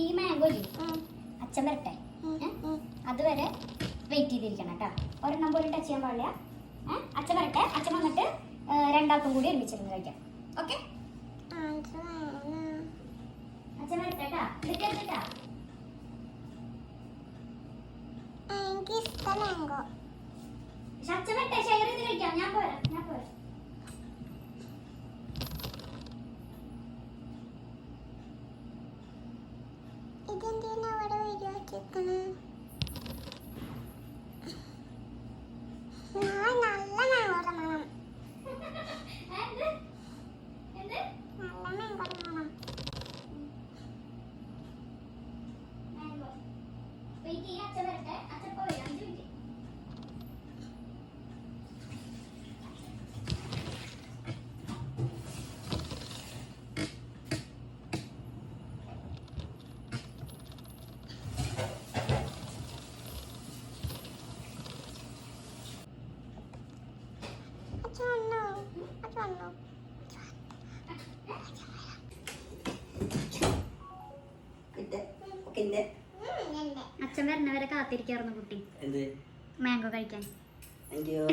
ഈ മാംഗോ ഇല്ലേ? അച്ഛൻ വരട്ടെ. അതുവരെ വെയിറ്റ് ചെയ്തിരിക്കണം കേട്ടോ. ഒരെണ്ണം പോലും ടച്ച് ചെയ്യാൻ പാടില്ല. അച്ഛൻ വരട്ടെ. അച്ഛൻ വന്നിട്ട് രണ്ടാൾക്കും കൂടി ഒരുമിച്ചിരുന്ന് കഴിക്കാം. ഓക്കെ അച്ഛൻ വരട്ടെ കേട്ടാ. എടുക്കരുതട്ടാ എനിക്ക് ഇഷ്ടം മാംഗോ പക്ഷെ അച്ഛൻ വരട്ടെ. ഷെയർ ചെയ്ത് മാംഗോ വെയിറ്റ് ചെയ്യാം അച്ഛൻ വരട്ടെ പിന്നെ? അച്ഛൻ വരണവരെ കാത്തിരിക്കായിരുന്നു കുട്ടി. എന്ത്? മാംഗോ കഴിക്കാൻ. അയ്യോ.